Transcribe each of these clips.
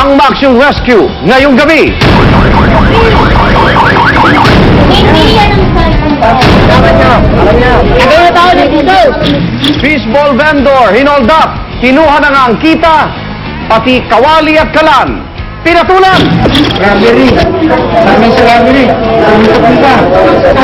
ang Maximum Rescue ngayong gabi. Fishball vendor, hinold up, kinuha na nga ang kita, pati kawali at kalan. Pinatulan! Strawberry. Maraming strawberry. Maraming kapunta.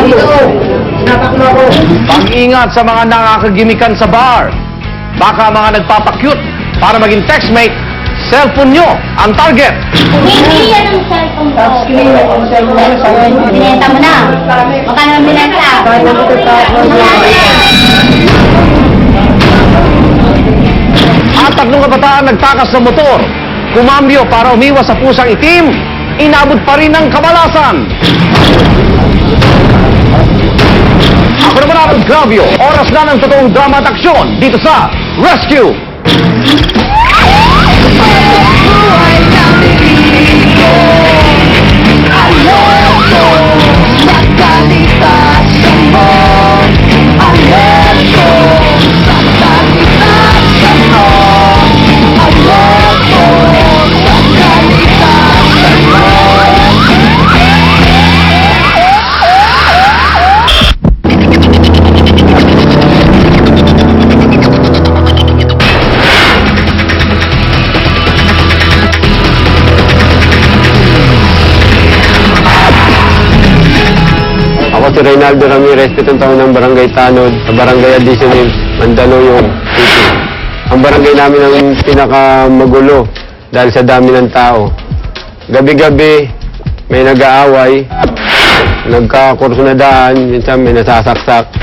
Dito. Tinataklo ako. Pag-ingat sa mga nakakagimikan sa bar. Baka mga nagpapakyut para maging textmate, cellphone nyo ang target. Hindi yan ang cellphone ko. Tapos kinina ko sa inyo sa inyo. Binenta mo na. Magkano ang binenta? At tatlong kabataan nagtakas sa motor. Kumambyo para umiwas sa pusang itim, inabot pa rin ng kamalasan. Ako naman ang Gravio. Oras na ng totoong drama at aksyon dito sa Rescue! Ako Reynaldo Ramirez, pitong taon ng Barangay Tanod, sa Barangay Additional, Mandaluyong City. Ang barangay namin ang pinakamagulo dahil sa dami ng tao. Gabi-gabi, may nag-aaway, nagkakurso na daan, minsan may nasasaksak.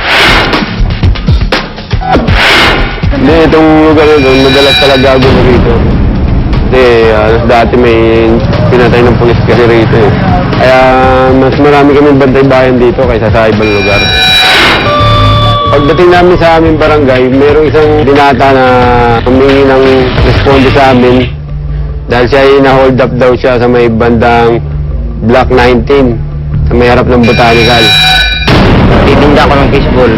Hindi, itong lugar na doon, madalas talaga gulo rito. Kasi ah, dati may pinatay ng pulis kasi rito eh. Kaya mas marami kami bantay bayan dito kaysa sa ibang lugar. Pagdating namin sa aming barangay, mayroong isang dinata na humingi ng responde sa amin dahil siya ay na-hold up daw siya sa may bandang Block 19 sa may harap ng botanical. Titinda ko ng fishball.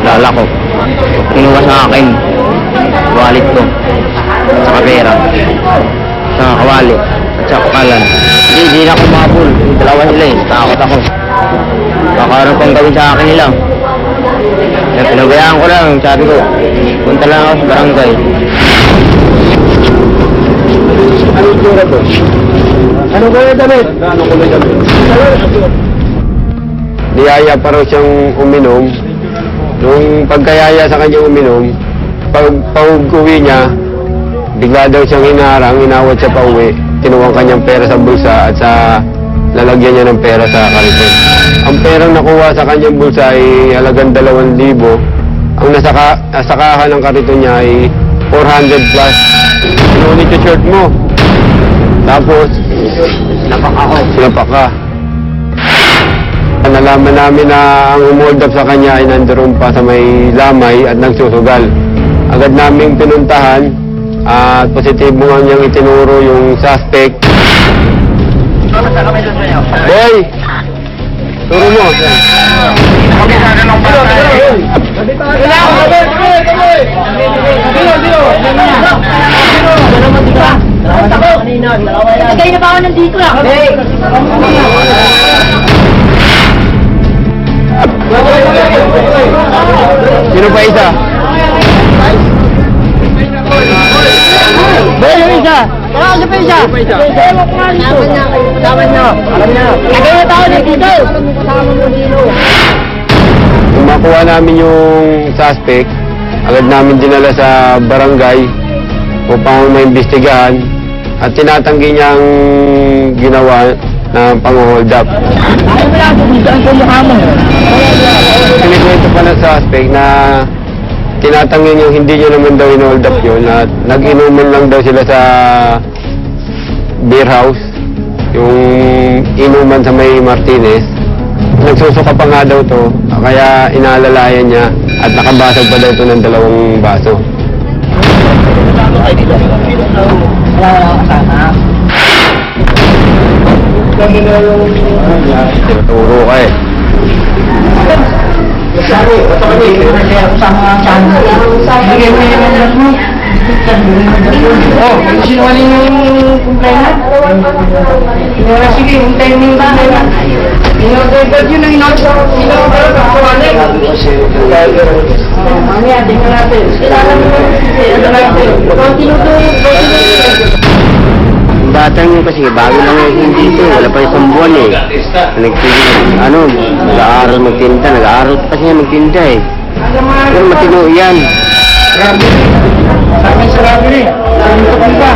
Lala ko. Kinuha sa akin. Wallet ko. Sa pera. Sa kawali. At sa kalan. Hindi, hindi na ako mabul. Dalawa sila eh. Takot ako. Baka ano pang gawin sa akin nila. Kaya pinabayaan ko lang. Sabi ko, punta lang ako sa barangay. Ano yung tura to? Ano ko yung damit? Ano ko yung damit? niyaya pa raw siyang uminom. Nung pagkayaya sa kanyang uminom, pag pag-uwi niya, bigla daw siyang hinarang, inawat siya pa uwi. Kinuha ang kanyang pera sa bulsa at sa lalagyan niya ng pera sa kariton. Ang perang nakuha sa kanyang bulsa ay halagang 2,000. Ang nasaka, nasakahan ng kariton niya ay 400 plus. Sinunit yung shirt mo. Tapos, Napak ako. sinapak ka. Nalaman namin na ang umold up sa kanya ay nandoon pa sa may lamay at nagsusugal. Agad naming pinuntahan at positibo nga niyang itinuro yung suspect. Boy! Turo mo. Kayo na ba ako nandito lang? Sino pa isa? Ka pa isa. Dapat niya. Dapat niyo. Alam niyo. Kagaya tao dito. Nung makuha namin yung suspect, agad namin dinala sa barangay upang maimbestigahan at tinatanggi niyang ginawa na pang-hold up. Ano ba lang? Saan ko mukha mo? Kinikwento pa ng suspect na tinatanggi niyang hindi niya naman daw in-hold up yun at nag-inuman lang daw sila sa beer house, yung inuman sa may Martinez. Nagsusuka pa nga daw to, kaya inaalalayan niya at nakabasag pa daw to ng dalawang baso. Tinuturo ka eh. Sabi, ito kami. Kasama nga saan. Bigay mo yung mga mo. Oh, sinungaling yung Sige, hintayin mo yung na. Ino-order yun ang ino-order sa kawalan. Mamaya, tingnan natin. Kailangan mo ano natin. Kung tinutulog, Yung batang yun kasi bago lang yung dito, wala pa isang buwan eh. Nagtinda, ano, nag-aaral magtinda, nag-aaral pa kasi niya magtinda eh. Pero matino yan. Sa akin sa rabi rin. Dito ka ba?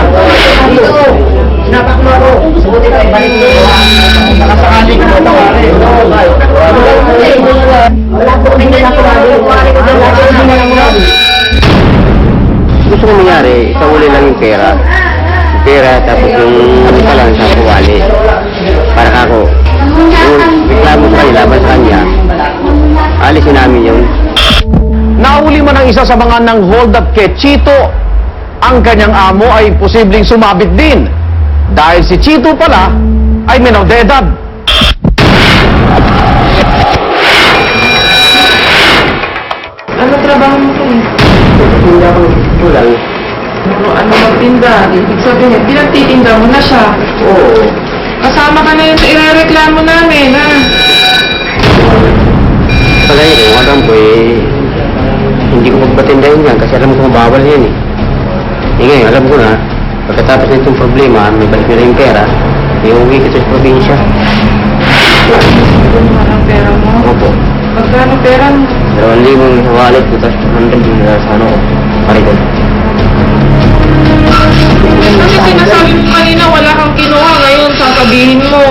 Dito. Sinataklo ako. Buti ka ibalik mo. Nakasakali ka na tawari. Wala isa sa mga nang hold up kay Chito, ang kanyang amo ay posibleng sumabit din. Dahil si Chito pala ay menor de edad. Ano trabaho mo to? Hindi ako kulang. Ano, ano magtinda? Ibig sabihin, pinagtitinda mo na siya. Oo. Kasama ka na yun sa irereklamo namin, ha? Pagay ko, alam ko eh, hindi ko magpatindahin yan kasi alam ko bawal yan eh. Eh ngayon, alam ko na, pagkatapos na itong problema, may balik na yung pera, iuwi ko sa probinsya. Ang pera mo? Opo. Magkano pera mo? Dalawang libong sa wallet ko, tapos 200 yung nasa ano ko, parikot. Kasi sinasabi mo kanina wala kang kinuha, ngayon sasabihin mo,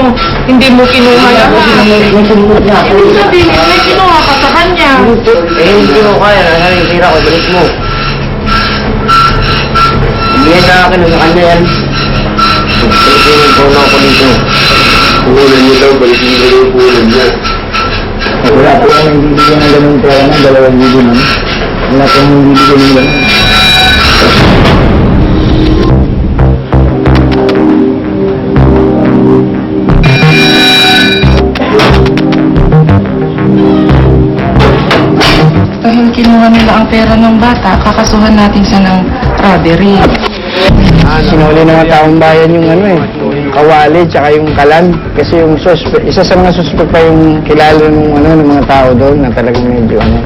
hindi mo kinuha lahat. Ibig sabihin, may kinuha ka sa kanya. Eh, hindi ko kaya, nasa yung tira ko, balik mo. Hindi yan sa akin, sa kanya yan. Pilipinig ko na ako dito. Puhunan niyo daw, balikin niyo yung puhunan niya. Wala po akong hindi bigyan ng ganun pera ng dalawang libo nun. Wala po akong hindi bigyan ng ganun. Kinuha nila ang pera ng bata, kakasuhan natin siya ng robbery. Sinuli ng mga taong bayan yung ano eh, kawali tsaka yung kalan. Kasi yung suspect, isa sa mga suspect pa yung kilala ng ano ng mga tao doon na talagang medyo ano.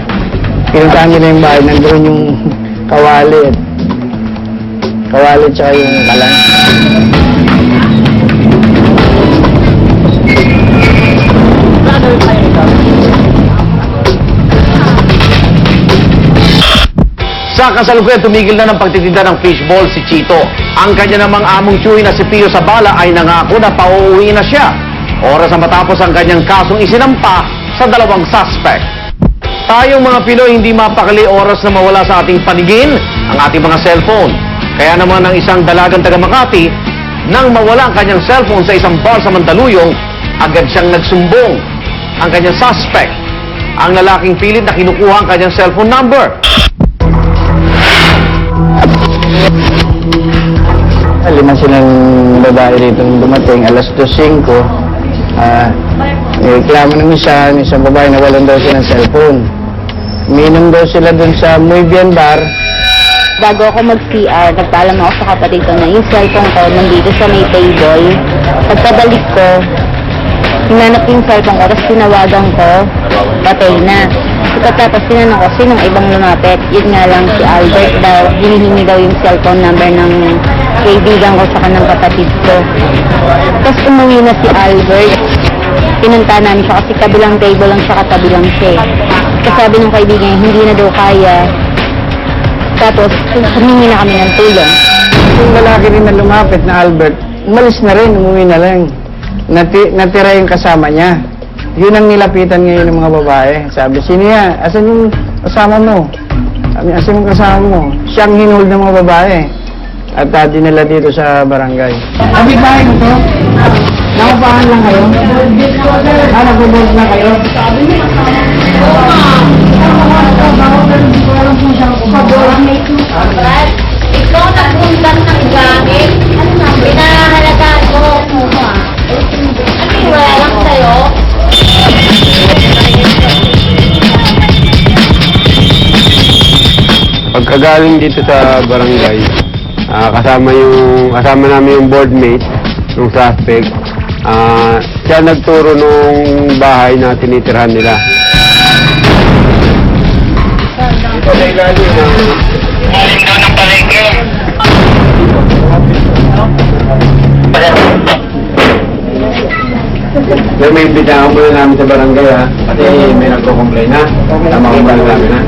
Pinuntahan nila yung bahay, nandoon yung kawali kawali tsaka yung kalan. Sa kasalukuyan, tumigil na ng pagtitinda ng fishball si Chito. Ang kanya namang among Chuy na si Pio Sabala ay nangako na pauuwi na siya. Oras na matapos ang kanyang kasong isinampa sa dalawang suspect. Tayong mga Pinoy hindi mapakali oras na mawala sa ating paningin ang ating mga cellphone. Kaya naman ang isang dalagang taga Makati, nang mawala ang kanyang cellphone sa isang bar sa Mandaluyong, agad siyang nagsumbong. Ang kanyang suspect, ang lalaking pilit na kinukuha ang kanyang cellphone number. Lima silang babae rito dumating, alas 2.05. Ah, reklamo ng isa, ng isang babae na walang daw siya ng cellphone. Minom daw sila dun sa Muy Bien Bar. Bago ako mag-CR, nagpaalam ako sa kapatid ko na yung cellphone ko nandito sa may table. Pagkabalik ko, hinanap yung cellphone ko, tapos tinawagan ko, patay na. Pagkatapos tinanong ko, sinong ibang lumapit? Yun nga lang si Albert daw, hinihingi daw yung cellphone number ng kaibigan ko sa kanang kapatid ko. Tapos umuwi na si Albert. Pinunta namin siya kasi kabilang table lang siya, katabi lang siya. eh. Kasi sabi ng kaibigan hindi na daw kaya. Tapos, humingi na kami ng tulong. Yung lalaki rin na lumapit na Albert, umalis na rin, umuwi na lang. Nati, natira yung kasama niya. Yun ang nilapitan ngayon ng mga babae. Sabi, sino yan? Asan yung kasama mo? Sabi, asan yung kasama mo? Siyang hinold ng mga babae. At uh, dinala dito sa barangay. Abi bahay mo to? Nakabahan lang kayo? Ah, nag-board na kayo? Ikaw nagpuntan ng gamit. Ano na? Pinahalagaan ko. Wala lang sa'yo? Pagkagaling dito sa barangay, ah, kasama yung kasama namin yung board mate nung suspect. Ah, siya nagturo nung bahay na tinitirhan nila. Pero may imbitahan muna namin sa barangay ha. Kasi may nagko-complain ha. Tama ko ba namin ha?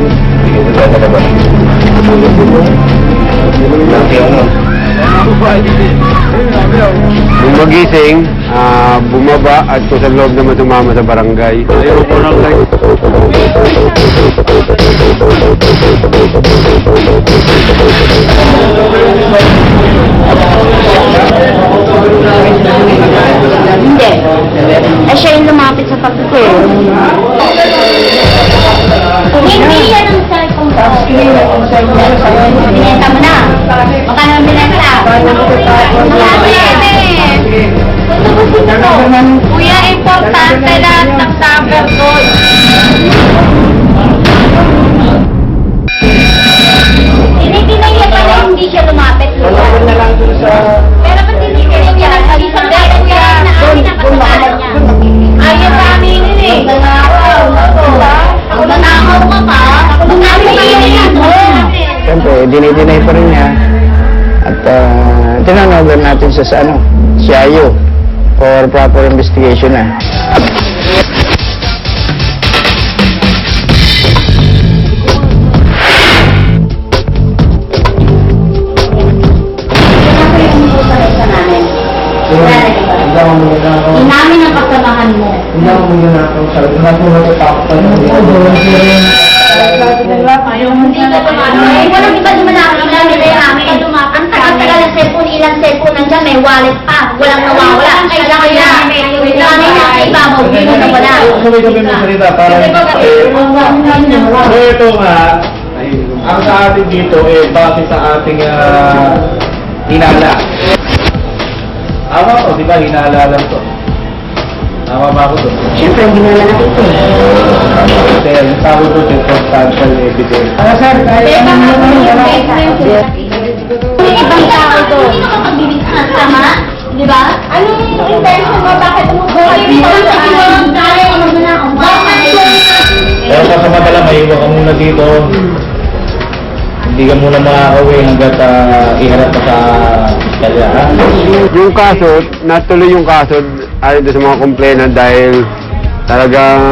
Sige, sa sa labas. Kung magising, ah, bumaba at kung sa loob naman sumama sa barangay. Ayaw po Hindi. Eh, siya yung lumapit sa tabi ko eh. Hindi yan ang cellphone ko. Binenta mo na. Magkano ang binenta? Eh. To? Kuya, importante lahat ng number ko. Sa ano, CIU for proper investigation na. Inamin ang kasamahan mo. Hindi ako magnanakaw sa Hindi ako matatakot pa Hindi ka tumano. Eh, walang iba dumanakaw. Ilan nila yung amin. Ang tagal-tagal ng cellphone, ilang cellphone nandiyan, may wallet pa. Walang nawawala. Kaya kaya, nanay na sa ibabaw, hindi mo nawala. Sabay kami magsalita para So ito nga, ang sa atin dito eh base sa ating ah, hinala. Tama ko, di ba? Hinala lang to. Tama ba ako doon? Siyempre, hindi na nakita eh. Yung tawag doon circumstantial evidence. Ah, sir, Eh, baka yung May ibang tao ka magbibigyan. Tama? Di ba? Anong intention mo? Bakit mo magbibigyan. Pero sa samantala, maiwan ka muna dito. Hindi ka muna makakauwi hanggat uh, iharap ka sa kalya, ha? Yung kaso, natuloy yung kaso ayon doon sa mga complainant dahil talagang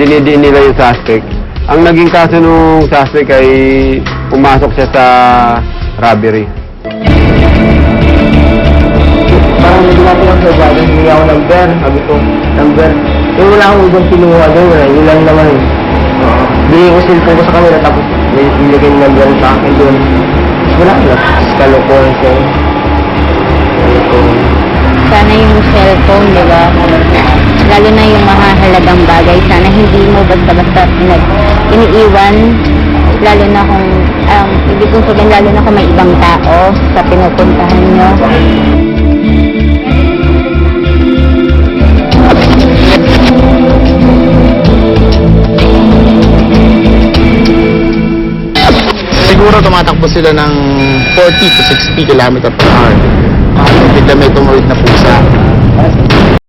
dinidiin nila yung suspect. Ang naging kaso nung suspect ay pumasok siya sa robbery. Parang hindi natin ang sabagan, hindi ako number, sabi ko, number. Eh, wala akong ibang kinuha doon, wala, yun lang naman eh. Bigay ko cellphone ko sa kanila, tapos nilagay yung number sa akin doon. Wala na, kalokohan. Kalokohan. Sana yung cellphone, di ba? Lalo na yung mahahalagang bagay. Sana hindi mo basta-basta iniiwan. Lalo na kung, um, ibig kong sabihin, lalo na kung may ibang tao sa pinupuntahan nyo. Siguro tumatakbo sila ng 40 to 60 km per hour. Uh, bigla may tumuwid na pusa.